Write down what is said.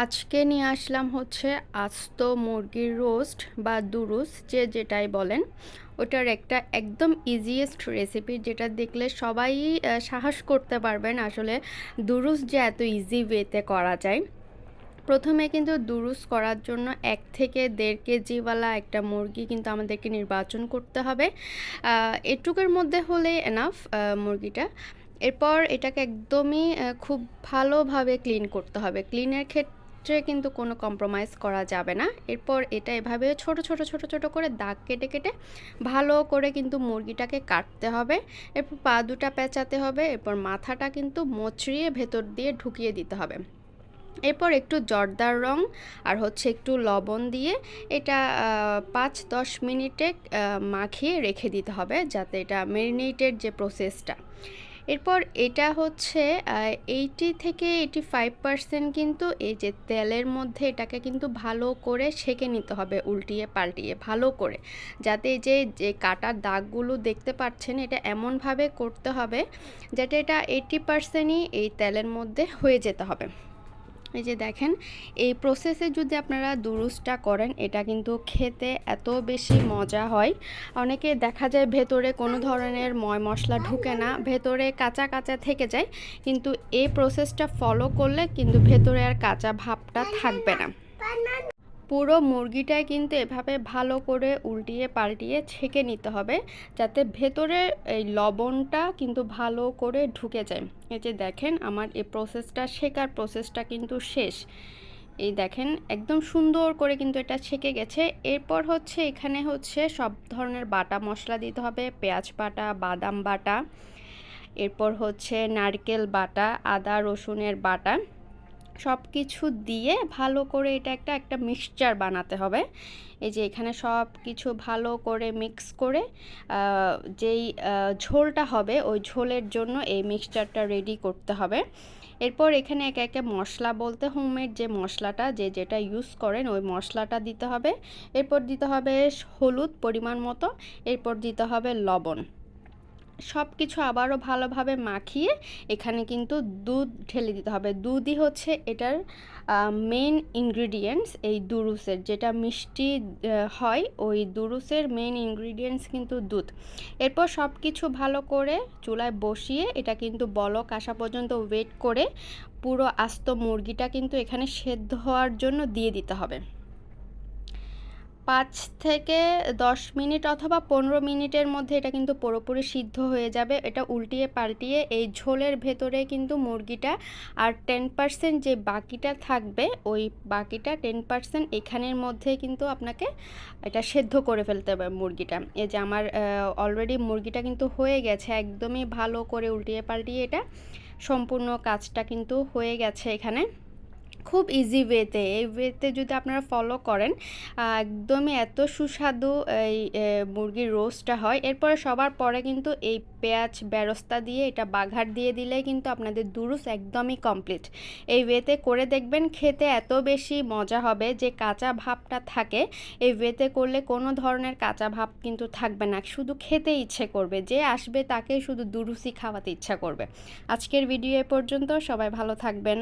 আজকে নিয়ে আসলাম হচ্ছে আস্ত মুরগির রোস্ট বা দুরুস, যে যেটাই বলেন। ওটার একটা একদম ইজিয়েস্ট রেসিপি যেটা দেখলে সবাই সাহস করতে পারবেন আসলে দুরুস যে এত ইজি ওয়েতে করা যায়। প্রথমে কিন্তু দুরুস করার জন্য এক থেকে দেড় কেজিওয়ালা একটা মুরগি কিন্তু আমাদেরকে নির্বাচন করতে হবে। এটুকুর মধ্যে হলে এনাফ মুরগিটা। এরপর এটাকে একদমই খুব ভালোভাবে ক্লিন করতে হবে। ক্লিনের ক্ষেত্রে কিন্তু কোনো কম্প্রোমাইজ করা যাবে না। এরপর এটা এভাবে ছোট ছোট ছোট ছোট করে দাগ কেটে কেটে ভালো করে কিন্তু মুরগিটাকে কাটতে হবে। এরপর পা দুটা পেঁচাতে হবে, এরপর মাথাটা কিন্তু মচড়িয়ে ভেতর দিয়ে ঢুকিয়ে দিতে হবে। এরপর একটু জর্দার রং আর হচ্ছে একটু লবণ দিয়ে এটা পাঁচ, দশ মিনিটে মাখিয়ে রেখে দিতে হবে যাতে এটা মেরিনেটের যে প্রসেসটা এরপর এটা হচ্ছে এইটি থেকে এইটি ফাইভ পার্সেন্ট কিন্তু এই যে তেলের মধ্যে এটাকে কিন্তু ভালো করে সেঁকে নিতে হবে, উল্টিয়ে পাল্টিয়ে ভালো করে। যাতে যে যে কাটার দাগগুলো দেখতে পাচ্ছেন, এটা এমনভাবে করতে হবে, যাতে এটা এইটি পার্সেন্টই এই তেলের মধ্যে হয়ে যেতে হবে। এই যে দেখেন, এই প্রসেসে যদি আপনারা দুরুসটা করেন, এটা কিন্তু খেতে এত বেশি মজা হয়। অনেকে দেখা যায় ভেতরে কোনো ধরনের ময় মশলা ঢুকে না, ভেতরে কাঁচা কাঁচা থেকে যায়, কিন্তু এই প্রসেসটা ফলো করলে কিন্তু ভেতরে আর কাঁচা ভাবটা থাকবে না। পুরো মুরগিটাই কিন্তু এভাবে ভালো করে উল্টিয়ে পাল্টিয়ে ছেঁকে নিতে হবে যাতে ভেতরে এই লবণটা কিন্তু ভালো করে ঢুকে যায়। এই যে দেখেন আমার এই প্রসেসটা শেখার প্রসেসটা কিন্তু শেষ। এই দেখেন একদম সুন্দর করে কিন্তু এটা ছেঁকে গেছে। এরপর হচ্ছে এখানে হচ্ছে সব ধরনের বাটা মশলা দিতে হবে, পেঁয়াজ বাটা, বাদাম বাটা, এরপর হচ্ছে নারকেল বাটা, আদা, রসুনের বাটা। সব কিছু দিয়ে ভালো করে এটা একটা একটা মিক্সচার বানাতে হবে। এই যে এখানে সব কিছু ভালো করে মিক্স করে যেই ঝোলটা হবে, ওই ঝোলের জন্য এই মিক্সচারটা রেডি করতে হবে। এরপর এখানে একে একে মশলা বলতে হোমমেড যে মশলাটা, যে যেটা ইউজ করেন, ওই মশলাটা দিতে হবে। এরপর দিতে হবে হলুদ পরিমাণ মতো। এরপর দিতে হবে লবণ। সব কিছু আবারও ভালোভাবে মাখিয়ে এখানে কিন্তু দুধ ঢেলে দিতে হবে। দুধই হচ্ছে এটার মেন ইনগ্রিডিয়েন্টস এই দুরুসের। যেটা মিষ্টি হয়, ওই দুরুসের মেন ইনগ্রিডিয়েন্টস কিন্তু দুধ। এরপর সব কিছু ভালো করে চুলায় বসিয়ে এটা কিন্তু বলক আসা পর্যন্ত ওয়েট করে পুরো আস্ত মুরগিটা কিন্তু এখানে সেদ্ধ হওয়ার জন্য দিয়ে দিতে হবে। পাঁচ থেকে দশ মিনিট অথবা পনেরো মিনিটের মধ্যে এটা কিন্তু পুরোপুরি সিদ্ধ হয়ে যাবে। এটা উল্টিয়ে পাল্টিয়ে এই ঝোলের ভেতরে কিন্তু মুরগিটা আর টেন পার্সেন্ট যে বাকিটা থাকবে, ওই বাকিটা টেন পার্সেন্ট এখানের মধ্যে কিন্তু আপনাকে এটা সেদ্ধ করে ফেলতে হবে মুরগিটা। এই যে আমার অলরেডি মুরগিটা কিন্তু হয়ে গেছে, একদমই ভালো করে উল্টিয়ে পাল্টিয়ে এটা সম্পূর্ণ কাজটা কিন্তু হয়ে গেছে এখানে। খুব ইজি ওয়েতে এই ওয়েতে যদি আপনারা ফলো করেন একদমই এত সুস্বাদু এই মুরগির রোস্টটা হয়। এরপরে সবার পরে কিন্তু এই পেঁয়াজ বেরস্তা দিয়ে, এটা বাঘার দিয়ে দিলেই কিন্তু আপনাদের দুরুস একদমই কমপ্লিট এই ওয়েতে করে দেখবেন, খেতে এত বেশি মজা হবে যে কাঁচা ভাবটা থাকে। এই ওয়েতে করলে কোনো ধরনের কাঁচা ভাব কিন্তু থাকবে না। শুধু খেতে ইচ্ছে করবে, যে আসবে তাকে শুধু দুরুসই খাওয়াতে ইচ্ছা করবে। আজকের ভিডিও এ পর্যন্ত সবাই ভালো থাকবেন।